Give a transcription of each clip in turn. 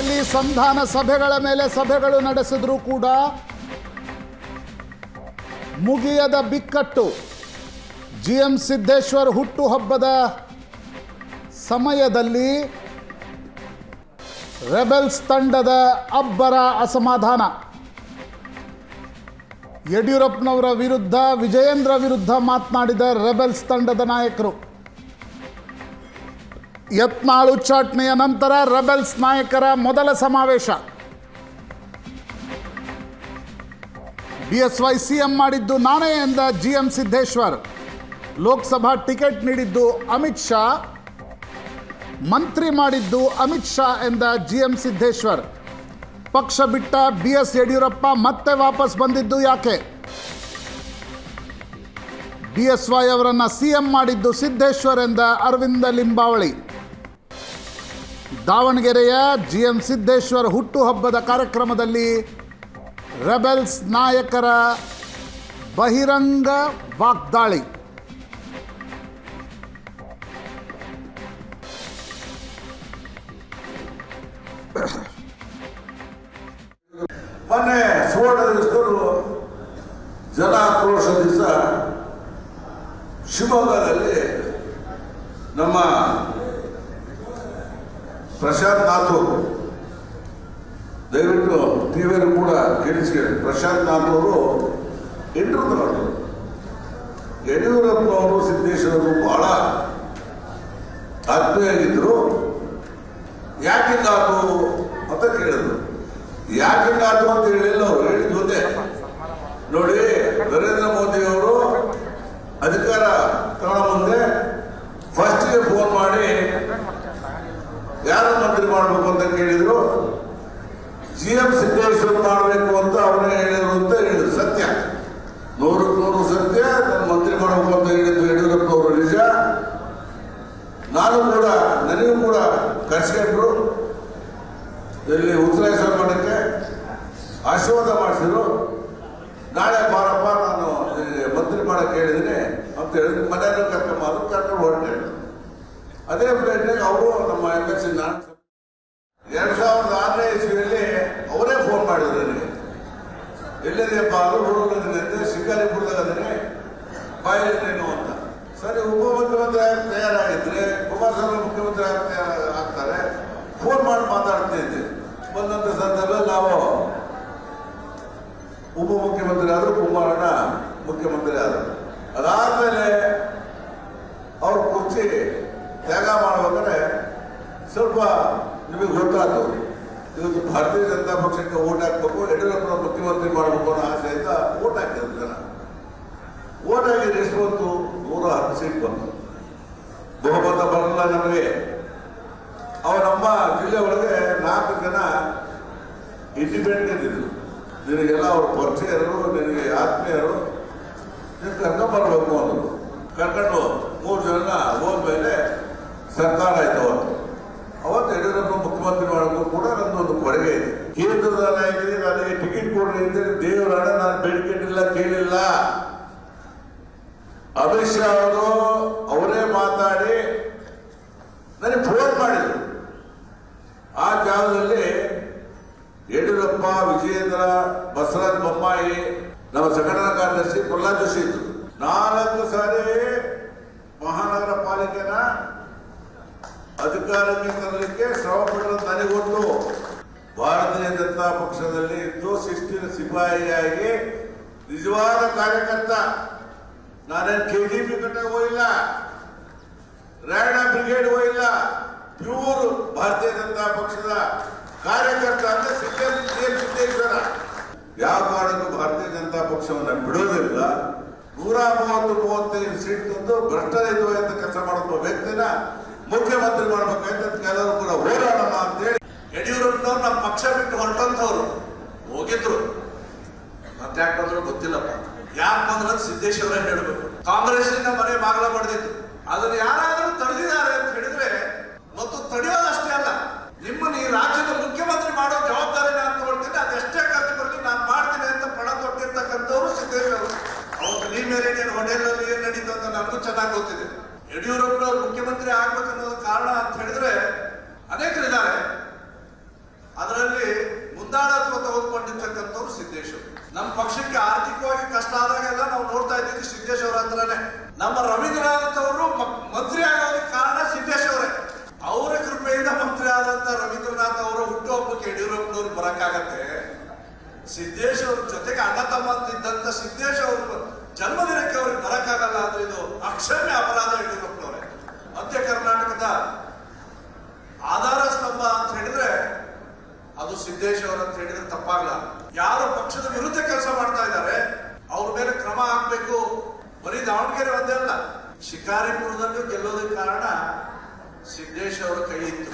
ಇಲ್ಲಿ ಸಂಧಾನ ಸಭೆಗಳ ಮೇಲೆ ಸಭೆಗಳು ನಡೆಸಿದ್ರು ಕೂಡ ಮುಗಿಯದ ಬಿಕ್ಕಟ್ಟು. ಜಿ ಎಂ ಸಿದ್ದೇಶ್ವರ್ ಹುಟ್ಟುಹಬ್ಬದ ಸಮಯದಲ್ಲಿ ರೆಬೆಲ್ಸ್ ತಂಡದ ಅಬ್ಬರ ಅಸಮಾಧಾನ. ಯಡಿಯೂರಪ್ಪನವರ ವಿರುದ್ಧ, ವಿಜಯೇಂದ್ರ ವಿರುದ್ಧ ಮಾತನಾಡಿದ ರೆಬೆಲ್ಸ್ ತಂಡದ ನಾಯಕರು. ಯತ್ನಾಳ್ ಉಚ್ಚಾಟನೆಯ ನಂತರ ರೆಬೆಲ್ಸ್ ನಾಯಕರ ಮೊದಲ ಸಮಾವೇಶ. B S Y C M ಮಾಡಿದ್ದು ನಾನೇ ಎಂದ G M Siddeshwar. Lok Sabha ticket ನೀಡಿದ್ದು ಅಮಿತ್ ಶಾ. ಮಂತ್ರಿ ಮಾಡಿದ್ದು ಅಮಿತ್ ಶಾ ಎಂದ ಜಿ ಎಂ ಸಿದ್ದೇಶ್ವರ್. ಪಕ್ಷ ಬಿಟ್ಟ ಬಿ ಎಸ್ ಯಡಿಯೂರಪ್ಪ ಮತ್ತೆ ವಾಪಸ್ ಬಂದಿದ್ದು ಯಾಕೆ? ಬಿ ಎಸ್ ವೈ ಅವರನ್ನು ಸಿಎಂ ಮಾಡಿದ್ದು ಸಿದ್ದೇಶ್ವರ್ ಎಂದ ಅರವಿಂದ ಲಿಂಬಾವಳಿ. ದಾವಣಗೆರೆಯ ಜಿ ಎಂ ಸಿದ್ದೇಶ್ವರ ಹುಟ್ಟುಹಬ್ಬದ ಕಾರ್ಯಕ್ರಮದಲ್ಲಿ ರೆಬೆಲ್ಸ್ ನಾಯಕರ ಬಹಿರಂಗ ವಾಗ್ದಾಳಿ. ಮೊನ್ನೆ ಸುವರ್ಣ ದಿವಸದವರು ದಿವಸ ಶಿವಮೊಗ್ಗದಲ್ಲಿ ನಮ್ಮ ಪ್ರಶಾಂತ್ ನಾಥೂರ್ ದಯವಿಟ್ಟು ಟಿವಿಯಲ್ಲಿ ಕೂಡ ಕೇಳಿಸ್ಕೊಳ್ಳಿ ಪ್ರಶಾಂತ್ ನಾಥ್ ಅವರು ಇಂಟರ್ವ್ಯೂ ಯಡಿಯೂರಪ್ಪ ಯಡಿಯೂರಪ್ಪನವರು ಸಿದ್ದೇಶ್ವರರು ಬಹಳ ಆತ್ಮೀಯಾಗಿದ್ದರು ಯಾಕಿಂಗಾತು ಅಂತ ಕೇಳಿದ್ರು. ಯಾಕಿಂಗಾತು ಅಂತ ಹೇಳಿಲ್ಲ, ಅವ್ರು ಹೇಳಿದ್ದು ಒಂದೇ. ನೋಡಿ ನರೇಂದ್ರ ಮೋದಿ ಅವರು ಅಧಿಕಾರ ತಗೊಳ್ಳೋ ಮುಂದೆ ಫಸ್ಟ್ಗೆ ಫೋನ್ ಮಾಡಿ ಯಾರು ಮಂತ್ರಿ ಮಾಡಬೇಕು ಅಂತ ಕೇಳಿದ್ರು ಜಿ ಎಂ ಸಿದ್ದೇಶ್ವರ್ ಮಾಡಬೇಕು ಅಂತ ಅವರೇ ಹೇಳಿದ್ರು ಅಂತ ಹೇಳಿದ್ರು ಸತ್ಯ ನೂರಕ್ಕೆ ನೂರು ಸತ್ಯ ನಾನು ಮಂತ್ರಿ ಮಾಡಬೇಕು ಅಂತ ಹೇಳಿದ್ದು ಯಡಿಯೂರಪ್ಪ ಅವರು ನಿಜ ನಾನು ಕೂಡ, ನನಗೂ ಕೂಡ ಕರ್ಸ್ಕೊಂಡ್ರು. ಇಲ್ಲಿ ಉತ್ಸಾಹ ಮಠಕ್ಕೆ ಆಶೀರ್ವಾದ ಮಾಡಿಸಿದ್ರು. ನಾಳೆ ಬಾರಪ್ಪ, ನಾನು ಮಂತ್ರಿ ಮಾಡಕ್ಕೆ ಹೇಳಿದ್ದೀನಿ ಅಂತ ಹೇಳಿದ್ರು. ಮನೆಯಲ್ಲೂ ಕರ್ಕೊಂಬ ಅದು ಕರ್ಕೊಂಡು ಹೊರಟೆ. ಅದೇ ಪ್ಲೇಟ್ನಾಗ ಅವರು ನಮ್ಮ ಎಂ ಎಸ್ ನಾನು ಎರಡ್ ಸಾವಿರದ ಆರನೇ ಇಸ್ವಿಯಲ್ಲಿ ಅವರೇ ಫೋನ್ ಮಾಡಿದ್ರು ನನಗೆ. ಎಲ್ಲಿದೆಯಪ್ಪ ಅದು ಹುಡುಗನಿದೆ ಶಿಕಾರಿಪುರದಾಗ ಅದನ್ನೇ ಬಾಯಲ್ಲಿ ನೀನು ಅಂತ. ಸರಿ ಉಪಮುಖ್ಯಮಂತ್ರಿ ಆಗಕ್ಕೆ ತಯಾರಾಗಿದ್ರೆ, ಕುಮಾರಸ್ವಾಮಿ ಮುಖ್ಯಮಂತ್ರಿ ಆಗಕ್ಕೆ ಆಗ್ತಾರೆ ಫೋನ್ ಮಾಡಿ ಮಾತಾಡ್ತಿದ್ದೆ ಬಂದಂತ ಸಂದರ್ಭದಲ್ಲಿ ನಾವು ಉಪಮುಖ್ಯಮಂತ್ರಿ ಆದರು ಕುಮಾರಣ್ಣ ಮುಖ್ಯಮಂತ್ರಿ ಆದರು. ಅದಾದ್ಮೇಲೆ ಅವ್ರ ಕುರ್ಚಿ ತ್ಯಾಗ ಮಾಡ್ಬೇಕಾದ್ರೆ ಸ್ವಲ್ಪ ನಿಮಗೆ ಗೊತ್ತಾಯ್ತು ಇವತ್ತು ಭಾರತೀಯ ಜನತಾ ಪಕ್ಷಕ್ಕೆ ಓಟ್ ಹಾಕ್ಬೇಕು, ಯಡಿಯೂರಪ್ಪನ ಮುಖ್ಯಮಂತ್ರಿ ಮಾಡಬೇಕು ಅನ್ನೋ ಆಸೆಯಿಂದ ಓಟ್ ಹಾಕಿದ್ರು ಜನ. ಓಟ್ ಆಗಿ ಎಷ್ಟು ಬಂತು ನೂರ ಹತ್ತು ಸೀಟ್ ಬಂತು ಬರಲ್ಲ ನಮಗೆ ಅವ ನಮ್ಮ ಜಿಲ್ಲೆ ಒಳಗೆ ನಾಲ್ಕು ಜನ ಇಂಡಿಪೆಂಡೆಂಟ್ ಇದ್ರು. ನಿನಗೆಲ್ಲ ಅವ್ರ ಪರಿಚಯರು, ನಿನಗೆ ಆತ್ಮೀಯರು. ನೀನು ಬರಬೇಕು ಅಂದರು. ಕರ್ಕೊಂಡು ಮೂರು ಜನ ಹೋದ್ಮೇಲೆ ಸರ್ಕಾರ ಆಯ್ತು ಅವತ್ತು ಅವತ್ತು ಯಡಿಯೂರಪ್ಪ ಮುಖ್ಯಮಂತ್ರಿ ಮಾಡೋಕ್ಕೂ ಕೂಡ ನನ್ನೊಂದು ಕೊಡುಗೆ ಇದೆ ಕೇಂದ್ರದ ನಾಯಕರಿಗೆ ನನಗೆ ಟಿಕೆಟ್ ಕೊಡ್ರಿ ಅಂತ ದೇವರ ಹಣ ನಾನು ಬೇಡಿಕೊಂಡಿಲ್ಲ ಕೇಳಿಲ್ಲ ಅಮಿತ್ ಶಾ ಅವರು ಅವರೇ ಮಾತಾಡಿ ನನಗೆ ಫೋನ್ ಮಾಡಿದ್ರು ಆ ಜಾಗದಲ್ಲಿ ಯಡಿಯೂರಪ್ಪ ವಿಜಯೇಂದ್ರ, ಬಸವರಾಜ್ ಬೊಮ್ಮಾಯಿ, ನಮ್ಮ ಸಂಘಟನಾ ಕಾರ್ಯದರ್ಶಿ ಪ್ರಹ್ಲಾದ್ ಜೋಶಿ ಇದ್ರು. ನಾಲ್ಕು ಸಾರಿ ಮಹಾನಗರ ಪಾಲಿಕೆನ ಅಧಿಕಾರಕ್ಕೆ ತರಲಿಕ್ಕೆ ಶ್ರಮ ಪಟ್ಟರು ನನಗೊಟ್ಟು ಭಾರತೀಯ ಜನತಾ ಪಕ್ಷದಲ್ಲಿ ಇದ್ದು ಶಿಸ್ತಿನ ಸಿಪಾಯಿಯಾಗಿ ನಿಜವಾದ ಕಾರ್ಯಕರ್ತ. ನಾನೇನು ಕೆ ಜಿ ಪಿ ಕಟ್ಟ ಹೋಗಿಲ್ಲ ರಾಯಣ ಬ್ರಿಗೇಡ್ ಹೋಗಿಲ್ಲ, ಪ್ಯೂರ್ ಭಾರತೀಯ ಜನತಾ ಪಕ್ಷದ ಕಾರ್ಯಕರ್ತ ಅಂದ್ರೆ ಸಿದ್ದೇಶ್ವರ ಸಿದ್ದೇಶ್ವರ. ಯಾವ ಕಾರಣಕ್ಕೂ ಭಾರತೀಯ ಜನತಾ ಪಕ್ಷವನ್ನು ಬಿಡೋದಿಲ್ಲ. ನೂರ ಮೂವತ್ತು ಮೂವತ್ತೈದು ಸೀಟ್ ತಂದು ಭ್ರಷ್ಟರಹಿತವಾದ ಕೆಲಸ ಮಾಡುವ ವ್ಯಕ್ತಿನ ಮುಖ್ಯಮಂತ್ರಿ ಮಾಡ್ಬೇಕಂತ ಕೆಲವರು ಕೂಡ ಹೋರಾಡೋಣ ಅಂತೇಳಿ ಯಡಿಯೂರಪ್ಪನವ್ರು ನಮ್ಮ ಪಕ್ಷ ಬಿಟ್ಟು ಹೊರಟಂತವ್ರು ಹೋಗಿದ್ರು. ಮತ್ತೆ ಯಾಕೆ ಗೊತ್ತಿಲ್ಲಪ್ಪ. ಯಾಕಂದ್ರೆ ಸಿದ್ದೇಶ್ವರ ಹೇಳಬೇಕು. ಕಾಂಗ್ರೆಸ್ಸಿನ ಮನೆ ಬಾಗಲ ಪಡೆದಿತ್ತು ಅದನ್ನು ಯಾರಾದರೂ ತಡೆದಿದ್ದಾರೆ ಅಂತ ಹೇಳಿದ್ರೆ ಮತ್ತು ತಡೆಯೋದಷ್ಟೇ ಅಲ್ಲ. ನಿಮ್ಮನ್ನು ಈ ರಾಜ್ಯದ ಚೆನ್ನಾಗಿ ಗೊತ್ತಿದೆ ಯಡಿಯೂರಪ್ಪ ಮುಖ್ಯಮಂತ್ರಿ ಆಗ್ಬೇಕನ್ನೋದು ಕಾರಣ ಅಂತ ಹೇಳಿದ್ರೆ ಅನೇಕರಿದ್ದಾರೆ ಅದರಲ್ಲಿ ಮುಂದಾಳತ್ವ ತೆಗೆದುಕೊಂಡಿರ್ತಕ್ಕಂಥವ್ರು ಸಿದ್ದೇಶ್ವರು ನಮ್ಮ ಪಕ್ಷಕ್ಕೆ ಆರ್ಥಿಕವಾಗಿ ಕಷ್ಟ ಆದಾಗೆಲ್ಲ ನಾವು ನೋಡ್ತಾ ಇದ್ದೀವಿ ಸಿದ್ದೇಶ್ ಅವರ ಹತ್ರನೇ. ನಮ್ಮ ರವೀಂದ್ರನಾಥ್ ಅವರು ಮಂತ್ರಿ ಆಗೋದಕ್ಕೆ ಕಾರಣ ಸಿದ್ದೇಶ್ ಅವರೇ. ಅವರ ಕೃಪೆಯಿಂದ ಮಂತ್ರಿ ಆದಂತ ರವೀಂದ್ರನಾಥ್ ಅವರು ಹುಟ್ಟುಹಬ್ಬಕ್ಕೆ ಯಡಿಯೂರಪ್ಪನವ್ರು ಬರಕ್ಕಾಗತ್ತೆ. ಸಿದ್ದೇಶ್ ಅವ್ರ ಜೊತೆಗೆ ಅಣ್ಣ ತಮ್ಮ ಇದ್ದಂತ ಸಿದ್ದೇಶ್ ಅವರು ಜನ್ಮದಿನಕ್ಕೆ ಅವ್ರಿಗೆ ಬರಕ್ಕಾಗಲ್ಲ ಅಂದ್ರೆ ಇದು ಅಕ್ಷರನೇ ಅಪರಾಧ ಯಡಿಯೂರಪ್ಪನವರೇ ಮಧ್ಯ ಕರ್ನಾಟಕದ ಆಧಾರ ಸ್ತಂಭ ಅಂತ ಹೇಳಿದ್ರೆ ಅದು ಸಿದ್ದೇಶ್ ಅವರು ಅಂತ ಹೇಳಿದ್ರೆ ತಪ್ಪಾಗಲ್ಲ. ಯಾರು ಪಕ್ಷದ ವಿರುದ್ಧ ಕೆಲಸ ಮಾಡ್ತಾ ಇದ್ದಾರೆ, ಅವ್ರ ಮೇಲೆ ಕ್ರಮ ಹಾಕ್ಬೇಕು. ಬರೀ ದಾವಣಗೆರೆ ಒಂದೇ ಅಲ್ಲ, ಶಿಕಾರಿಪುರದಲ್ಲೂ ಗೆಲ್ಲೋದಕ್ಕೆ ಕಾರಣ ಸಿದ್ದೇಶ್ ಅವರ ಕೈ ಇತ್ತು.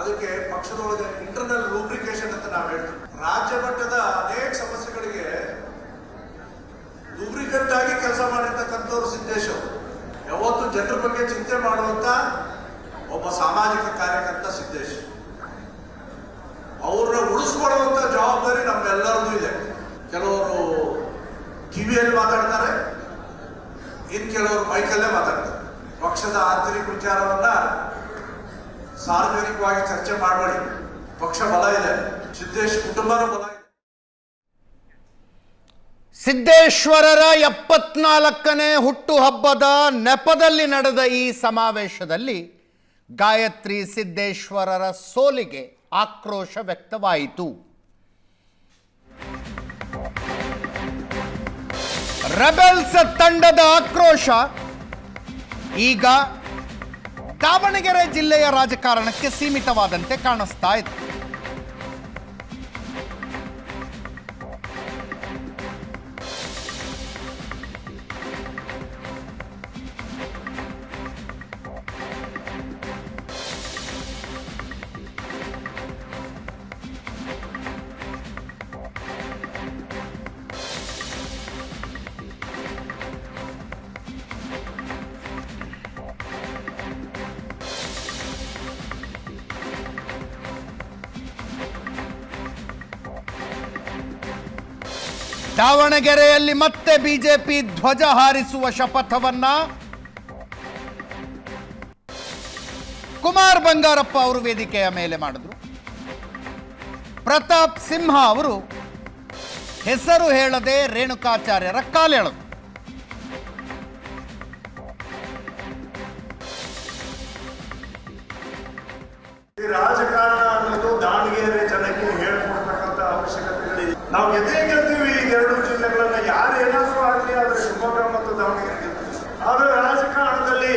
ಅದಕ್ಕೆ ಪಕ್ಷದೊಳಗೆ ಇಂಟರ್ನಲ್ ಲೂಬ್ರಿಕೇಶನ್ ಅಂತ ನಾವು ಹೇಳ್ತೀವಿ. ರಾಜ್ಯ ಮಟ್ಟದ ಅನೇಕ ಸಮಸ್ಯೆಗಳಿಗೆ ಆಗಿ ಕೆಲಸ ಮಾಡಿರ್ತಕ್ಕಂಥವ್ರು ಸಿದ್ದೇಶ್ ಯಾವತ್ತು ಜನರ ಬಗ್ಗೆ ಚಿಂತೆ ಮಾಡುವಂತ ಒಬ್ಬ ಸಾಮಾಜಿಕ ಕಾರ್ಯಕರ್ತ ಸಿದ್ದೇಶ್. ಅವ್ರನ್ನ ಉಳಿಸ್ಕೊಳ್ಳುವಂತ ಜವಾಬ್ದಾರಿ ನಮ್ಮೆಲ್ಲರದ್ದು ಇದೆ. ಕೆಲವರು ಟಿವಿಯಲ್ಲಿ ಮಾತಾಡ್ತಾರೆ, ಇನ್ ಕೆಲವರು ಮೈಕಲ್ಲೇ ಮಾತಾಡ್ತಾರೆ. ಪಕ್ಷದ ಆಂತರಿಕ ವಿಚಾರವನ್ನ ಸಾರ್ವಜನಿಕವಾಗಿ ಚರ್ಚೆ ಮಾಡಬೇಡಿ. ಪಕ್ಷ ಬಲ ಇದೆ. ಸಿದ್ದೇಶ್ ಕುಟುಂಬನೂ ಬಲ ಸಿದ್ದೇಶ್ವರರ ಎಪ್ಪತ್ನಾಲ್ಕನೇ ಹುಟ್ಟುಹಬ್ಬದ ನೆಪದಲ್ಲಿ ನಡೆದ ಈ ಸಮಾವೇಶದಲ್ಲಿ ಗಾಯತ್ರಿ ಸಿದ್ದೇಶ್ವರರ ಸೋಲಿಗೆ ಆಕ್ರೋಶ ವ್ಯಕ್ತವಾಯಿತು. ರೆಬೆಲ್ಸ್ ತಂಡದ ಆಕ್ರೋಶ ಈಗ ದಾವಣಗೆರೆ ಜಿಲ್ಲೆಯ ರಾಜಕಾರಣಕ್ಕೆ ಸೀಮಿತವಾದಂತೆ ಕಾಣಿಸ್ತಾ ಇದೆ. ದಾವಣಗೆರೆಯಲ್ಲಿ ಮತ್ತೆ ಬಿಜೆಪಿ ಧ್ವಜ ಹಾರಿಸುವ ಶಪಥವನ್ನ ಕುಮಾರ್ ಬಂಗಾರಪ್ಪ ಅವರು ವೇದಿಕೆಯ ಮೇಲೆ ಮಾಡಿದ್ರು. ಪ್ರತಾಪ್ ಸಿಂಹ ಅವರು ಹೆಸರು ಹೇಳದೆ ರೇಣುಕಾಚಾರ್ಯರ ಕಾಲೆಳೆದು ರಾಜಕಾರಣ ಅನ್ನೋದು ದಾವಣಗೆರೆ ಜನಕ್ಕೆ ಹೇಳ್ಕೊಡ್ತಕ್ಕಂಥ ಅವಶ್ಯಕತೆಗಳಿದೆ. ನಾವು ಗೆದ್ದೇ ಗೆಲ್ತೀವಿ ಈ ಯಾರು ಏನಾದರೂ ಆಗಲಿ ಆದ್ರೆ ಶಿವಮೊಗ್ಗ ಮತ್ತು ದಾವಣಗೆರೆ ಆದರೆ ರಾಜಕಾರಣದಲ್ಲಿ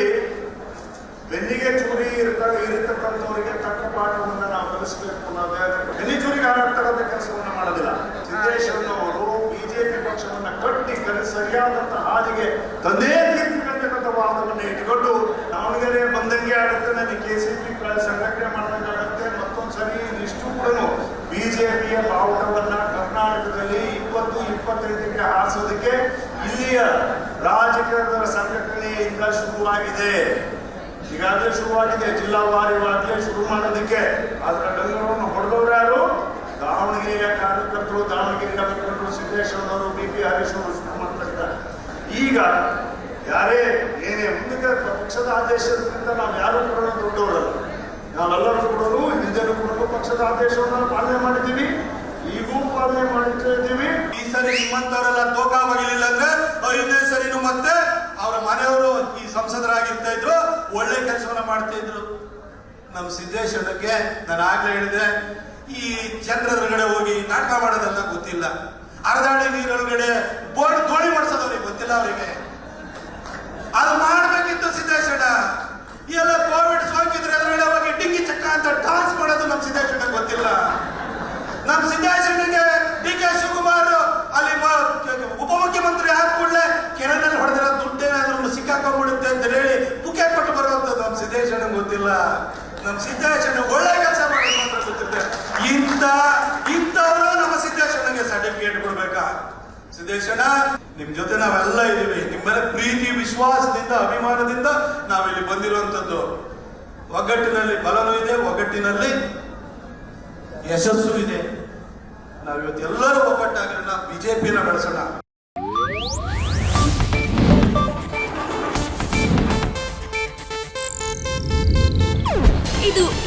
ಬೆನ್ನಿಗೆ ಚೂರಿ ಇರ್ತ ಇರತಕ್ಕಂಥವರಿಗೆ ತಕ್ಕ ಪಾಠವನ್ನ ನಾವು ಕಲಿಸಬೇಕು ಬೆನ್ನಿ ಚೂರಿಗೆ ಹಾರಾಡ್ತಕ್ಕಂಥ ಕೆಲಸವನ್ನ ಮಾಡೋದಿಲ್ಲ. ಸಿದ್ದೇಶ್ವರನವರು ಬಿಜೆಪಿ ಪಕ್ಷವನ್ನ ಕಟ್ಟಿ ಸರಿಯಾದಂತಹ ಸರಿಯಾದಂತ ಹಾದಿಗೆ ತಂದೇ ತೀರ್ಪಿರ್ತಕ್ಕಂಥ ವಾದವನ್ನ ಇಟ್ಕೊಂಡು ದಾವಣಗೆರೆ ಬಂದಂಗೆ ಆಗುತ್ತೆ. ನನಗೆ ಕೆ ಸಿ ಪಿ ಸಂಘಟನೆ ಮಾಡಿದಂಗೆ ಆಗುತ್ತೆ. ಮತ್ತೊಂದ್ಸರಿ ಇಷ್ಟು ಕೂಡ ಬಿಜೆಪಿಯ ಬಾವುಟವನ್ನ ಇಲ್ಲಿಯ ರಾಜಕೀಯದ ಈಗ ಶುರುವಾಗಿದೆ. ಈಗಾಗಲೇ ಶುರುವಾಗಿದೆ. ಜಿಲ್ಲಾ ಆಗಲೇ ಶುರು ಮಾಡೋದಕ್ಕೆ. ಅದರ ಬೆಂಗಳೂರನ್ನು ಹೊಡೆದವರು ಯಾರು? ದಾವಣಗೆರೆಯ ಕಾರ್ಯಕರ್ತರು, ದಾವಣಗೆರೆ ಕಾರ್ಯಕರ್ತರು ಸಿದ್ದೇಶ್ವರವರು ಬಿ ಪಿ ಹರೀಶ್ ಅವರು ಶುರು ಮಾಡ್ತಾರೆ ಈಗ ಯಾರೇ ಏನೇ ಮುಂದಕ್ಕೆ ಪಕ್ಷದ ಆದೇಶದಿಂದ ನಾವು ಯಾರು ಕೂಡ ದೊಡ್ಡವರಲ್ಲ. ನಾವೆಲ್ಲರೂ ಕೂಡ ಹಿಂದೆನೂ ಕೂಡ ಪಕ್ಷದ ಆದೇಶವನ್ನು ಪಾಲನೆ ಮಾಡಿದ್ದೀವಿ. ಈಗೂ ಪಾಲನೆ ಮಾಡ್ತಾ ಇದ್ದೀವಿ. ಈ ಸರಿ ನಿಮ್ಮಂತವರೆಲ್ಲ ತೋಕ ಬಗಿಲಿಲ್ಲ ಅಂದ್ರೆ ಐದನೇ ಸರಿನು ಮತ್ತೆ ಅವರ ಮನೆಯವರು ಈ ಸಂಸದರಾಗಿರ್ತಾ ಇದ್ರು, ಒಳ್ಳೆ ಕೆಲಸವನ್ನ ಮಾಡ್ತಾ ಇದ್ರು. ನಮ್ಮ ಸಿದ್ದೇಶ್ವರಕ್ಕೆ ನಾನು ಆಗ್ಲೇ ಹೇಳಿದೆ, ಈ ಚಂದ್ರದೊಳಗಡೆ ಹೋಗಿ ನಾಟಕ ಮಾಡೋದಂತ ಗೊತ್ತಿಲ್ಲ. ಅರ್ಧಾಡಿ ನೀರೊಳಗಡೆ ಬೋರ್ಡ್ ತೋಳಿ ಮಾಡಿಸೋದವ್ರಿಗೆ ಗೊತ್ತಿಲ್ಲ ಅವರಿಗೆ. ಅದು ಮಾಡ್ಬೇಕಿತ್ತು ಸಿದ್ದೇಶ್ವರ. ಎಲ್ಲ ಕೋವಿಡ್ ಸೋಂಕಿದ್ರೆ ಹೋಗಿ ಡಿಂಗಿ ಚಕ್ಕ ಅಂತ ಡಾನ್ಸ್ ಮಾಡೋದು ನಮ್ಮ ಸಿದ್ದೇಶ್ವರ ಗೊತ್ತಿಲ್ಲ. ನಮ್ಮ ಗೊತ್ತಿಲ್ಲ. ನಮ್ಮ ಸಿದ್ದೇಶನ ಒಳ್ಳೆ ಕೆಲಸ ಮಾಡಿದ್ರೆ ಇಂತ ಇಂಥ ನಮ್ಮ ಸಿದ್ದೇಶನಿಗೆ ಸರ್ಟಿಫಿಕೇಟ್ ಕೊಡ್ಬೇಕಾ? ಸಿದ್ದೇಶನ, ನಿಮ್ ಜೊತೆ ನಾವೆಲ್ಲ ಇದೀವಿ ನಿಮ್ಮೆಲ್ಲ ಮೇಲೆ ಪ್ರೀತಿ, ವಿಶ್ವಾಸದಿಂದ, ಅಭಿಮಾನದಿಂದ ನಾವಿಲ್ಲಿ ಬಂದಿರುವಂತದ್ದು ಒಗ್ಗಟ್ಟಿನಲ್ಲಿ ಬಲನೂ ಇದೆ, ಒಗ್ಗಟ್ಟಿನಲ್ಲಿ ಯಶಸ್ಸು ಇದೆ. ನಾವಿವತ್ತು ಎಲ್ಲರೂ ಒಗ್ಗಟ್ಟಾಗಿರೋಣ ಬಿಜೆಪಿನ ಬೆಳೆಸೋಣ.